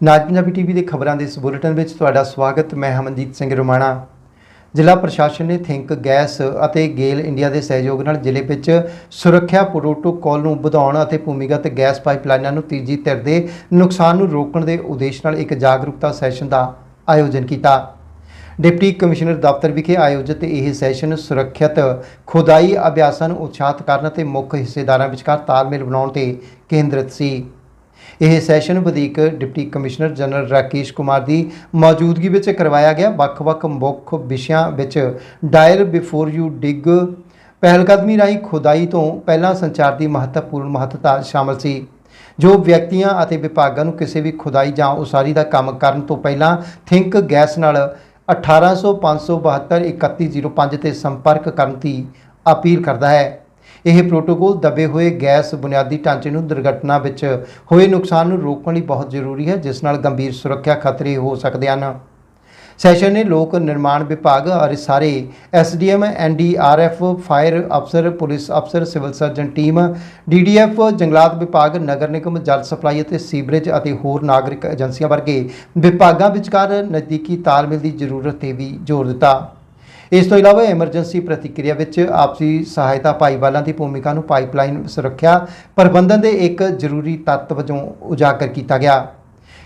ਨਾਜ Punjabi TV ਦੇ ਖਬਰਾਂ ਦੇ ਇਸ ਬੁਲੇਟਿਨ ਵਿੱਚ ਤੁਹਾਡਾ ਸਵਾਗਤ। ਮੈਂ ਹਮਨਜੀਤ ਸਿੰਘ ਰੋਮਾਣਾ। ਜ਼ਿਲ੍ਹਾ ਪ੍ਰਸ਼ਾਸਨ ਨੇ ਥਿੰਕ, ਗੈਸ ਅਤੇ ਗੇਲ ਇੰਡੀਆ ਦੇ ਸਹਿਯੋਗ ਨਾਲ ਜ਼ਿਲ੍ਹੇ ਵਿੱਚ ਸੁਰੱਖਿਆ ਪ੍ਰੋਟੋਕਾਲ ਨੂੰ ਵਧਾਉਣ ਅਤੇ ਭੂਮੀਗਤ ਗੈਸ ਪਾਈਪਲਾਈਨਾਂ ਨੂੰ ਤੀਜੀ ਧਿਰ ਦੇ ਨੁਕਸਾਨ ਨੂੰ ਰੋਕਣ ਦੇ ਉਦੇਸ਼ ਨਾਲ ਇੱਕ ਜਾਗਰੂਕਤਾ ਸੈਸ਼ਨ ਦਾ ਆਯੋਜਨ ਕੀਤਾ। ਡਿਪਟੀ ਕਮਿਸ਼ਨਰ ਦਫ਼ਤਰ ਵਿਖੇ ਆਯੋਜਿਤ ਇਹ ਸੈਸ਼ਨ ਸੁਰੱਖਿਅਤ ਖੁਦਾਈ ਅਭਿਆਸਾਂ ਨੂੰ ਉਤਸ਼ਾਹਿਤ ਕਰਨ ਅਤੇ ਮੁੱਖ ਹਿੱਸੇਦਾਰਾਂ ਵਿਚਕਾਰ ਤਾਲਮੇਲ ਬਣਾਉਣ ਤੇ ਕੇਂਦਰਿਤ ਸੀ। ਇਹ ਸੈਸ਼ਨ ਵਧੀਕ deputy commissioner general Rakesh Kumar ਦੀ ਮੌਜੂਦਗੀ ਵਿੱਚ ਕਰਵਾਇਆ ਗਿਆ। ਵੱਖ-ਵੱਖ ਮੁੱਖ ਵਿਸ਼ਿਆਂ ਵਿੱਚ ਡਾਇਲ ਬਿਫੋਰ ਯੂ ਡਿਗ। ਪਹਿਲਕਦਮੀ ਰਾਹੀਂ ਖੁਦਾਈ ਤੋਂ ਪਹਿਲਾਂ ਸੰਚਾਰ ਦੀ ਮਹੱਤਵਪੂਰਨ ਮਹੱਤਤਾ ਸ਼ਾਮਲ ਸੀ। ਜੋ ਵਿਅਕਤੀਆਂ ਅਤੇ ਵਿਭਾਗਾਂ ਨੂੰ ਕਿਸੇ ਵੀ ਖੁਦਾਈ ਜਾਂ ਉਸਾਰੀ ਦਾ ਕੰਮ ਕਰਨ ਤੋਂ ਪਹਿਲਾਂ ਥਿੰਕ ਗੈਸ ਨਾਲ 1800 572 3105 ਤੇ ਸੰਪਰਕ ਕਰਨ ਦੀ ਅਪੀਲ ਕਰਦਾ ਹੈ। ਇਹ ਪ੍ਰੋਟੋਕੋਲ ਦਬੇ ਹੋਏ ਗੈਸ ਬੁਨਿਆਦੀ ਢਾਂਚੇ ਨੂੰ ਦੁਰਘਟਨਾ ਵਿੱਚ ਹੋਏ ਨੁਕਸਾਨ ਨੂੰ ਰੋਕਣ ਲਈ ਬਹੁਤ ਜ਼ਰੂਰੀ ਹੈ, ਜਿਸ ਨਾਲ ਗੰਭੀਰ ਸੁਰੱਖਿਆ ਖਤਰੇ ਹੋ ਸਕਦੇ ਹਨ। ਸੈਸ਼ਨ ਨੇ ਲੋਕ ਨਿਰਮਾਣ ਵਿਭਾਗ ਅਤੇ ਸਾਰੇ ਐਸਡੀਐਮ ਐਨਡੀਆਰਐਫ ਫਾਇਰ ਅਫਸਰ, ਪੁਲਿਸ ਅਫਸਰ, ਸਿਵਲ ਸਰਜਨ ਟੀਮ ਡੀਡੀਐਫ ਜੰਗਲਾਤ ਵਿਭਾਗ, ਨਗਰ ਨਿਗਮ, ਜਲ ਸਪਲਾਈ ਅਤੇ ਸੀਵਰੇਜ ਅਤੇ ਹੋਰ ਨਾਗਰਿਕ ਏਜੰਸੀਆਂ ਵਰਗੇ ਵਿਭਾਗਾਂ ਵਿਚਕਾਰ ਨਜ਼ਦੀਕੀ ਤਾਲਮੇਲ ਦੀ ਜ਼ਰੂਰਤ ਤੇ ਵੀ ਜ਼ੋਰ ਦਿੱਤਾ। ਇਸ ਤੋਂ ਇਲਾਵਾ ਐਮਰਜੈਂਸੀ ਪ੍ਰਤੀਕਿਰਿਆ ਵਿੱਚ ਆਪਸੀ ਸਹਾਇਤਾ ਭਾਈਵਾਲਾਂ ਦੀ ਭੂਮਿਕਾ ਨੂੰ ਪਾਈਪਲਾਈਨ ਸੁਰੱਖਿਆ ਪ੍ਰਬੰਧਨ ਦੇ ਇੱਕ ਜ਼ਰੂਰੀ ਤੱਤ ਵਜੋਂ ਉਜਾਗਰ ਕੀਤਾ ਗਿਆ।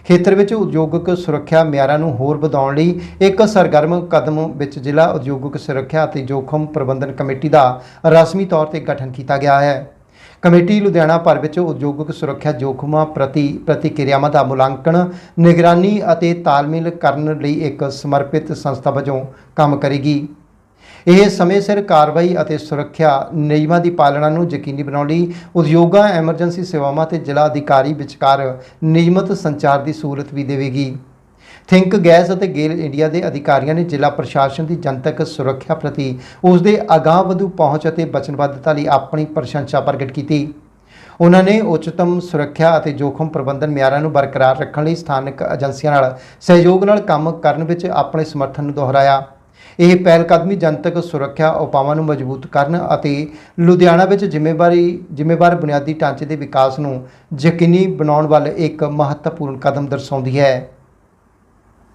ਖੇਤਰ ਵਿੱਚ ਉਦਯੋਗਿਕ ਸੁਰੱਖਿਆ ਮਿਆਰਾਂ ਨੂੰ ਹੋਰ ਵਧਾਉਣ ਲਈ ਇੱਕ ਸਰਗਰਮ ਕਦਮ ਵਿੱਚ ਜ਼ਿਲ੍ਹਾ ਉਦਯੋਗਿਕ ਸੁਰੱਖਿਆ ਅਤੇ ਜੋਖਮ ਪ੍ਰਬੰਧਨ ਕਮੇਟੀ ਦਾ ਰਸਮੀ ਤੌਰ ਤੇ ਗਠਨ ਕੀਤਾ ਗਿਆ ਹੈ। ਕਮੇਟੀ ਲੁਧਿਆਣਾ ਭਰ ਵਿੱਚ ਉਦਯੋਗਿਕ ਸੁਰੱਖਿਆ ਜੋਖਮਾਂ ਪ੍ਰਤੀ ਪ੍ਰਤੀਕਿਰਿਆਵਾਂ ਦਾ ਮੁਲਾਂਕਣ, ਨਿਗਰਾਨੀ ਅਤੇ ਤਾਲਮੇਲ ਕਰਨ ਲਈ ਇੱਕ ਸਮਰਪਿਤ ਸੰਸਥਾ ਵਜੋਂ ਕੰਮ ਕਰੇਗੀ। ਇਹ ਸਮੇਂ ਸਿਰ ਕਾਰਵਾਈ ਅਤੇ ਸੁਰੱਖਿਆ ਨਿਯਮਾਂ ਦੀ ਪਾਲਣਾ ਨੂੰ ਯਕੀਨੀ ਬਣਾਉਣ ਲਈ ਉਦਯੋਗਾਂ, ਐਮਰਜੈਂਸੀ ਸੇਵਾਵਾਂ ਤੇ ਜ਼ਿਲ੍ਹਾ ਅਧਿਕਾਰੀ ਵਿਚਕਾਰ ਨਿਯਮਤ ਸੰਚਾਰ ਦੀ ਸਹੂਲਤ ਵੀ ਦੇਵੇਗੀ। ਥਿੰਕ ਗੈਸ ਅਤੇ ਗੇਲ ਇੰਡੀਆ ਦੇ ਅਧਿਕਾਰੀਆਂ ਨੇ ਜ਼ਿਲ੍ਹਾ ਪ੍ਰਸ਼ਾਸਨ ਦੀ ਜਨਤਕ ਸੁਰੱਖਿਆ ਪ੍ਰਤੀ ਉਸ ਦੇ ਅਗਾਂਹ ਵਧੂ ਪਹੁੰਚ ਅਤੇ ਵਚਨਬੱਧਤਾ ਲਈ ਆਪਣੀ ਪ੍ਰਸ਼ੰਸਾ ਪ੍ਰਗਟ ਕੀਤੀ। ਉਹਨਾਂ ਨੇ ਉੱਚਤਮ ਸੁਰੱਖਿਆ ਅਤੇ ਜੋਖਮ ਪ੍ਰਬੰਧਨ ਮਿਆਰਾਂ ਨੂੰ ਬਰਕਰਾਰ ਰੱਖਣ ਲਈ ਸਥਾਨਕ ਏਜੰਸੀਆਂ ਨਾਲ ਸਹਿਯੋਗ ਨਾਲ ਕੰਮ ਕਰਨ ਵਿੱਚ ਆਪਣੇ ਸਮਰਥਨ ਨੂੰ ਦੁਹਰਾਇਆ। ਇਹ ਪਹਿਲਕਦਮੀ ਜਨਤਕ ਸੁਰੱਖਿਆ ਉਪਾਵਾਂ ਨੂੰ ਮਜ਼ਬੂਤ ਕਰਨ ਅਤੇ ਲੁਧਿਆਣਾ ਵਿੱਚ ਜ਼ਿੰਮੇਵਾਰੀ, ਜ਼ਿੰਮੇਵਾਰ ਬੁਨਿਆਦੀ ਢਾਂਚੇ ਦੇ ਵਿਕਾਸ ਨੂੰ ਯਕੀਨੀ ਬਣਾਉਣ ਵੱਲ ਇੱਕ ਮਹੱਤਵਪੂਰਨ ਕਦਮ ਦਰਸਾਉਂਦੀ ਹੈ।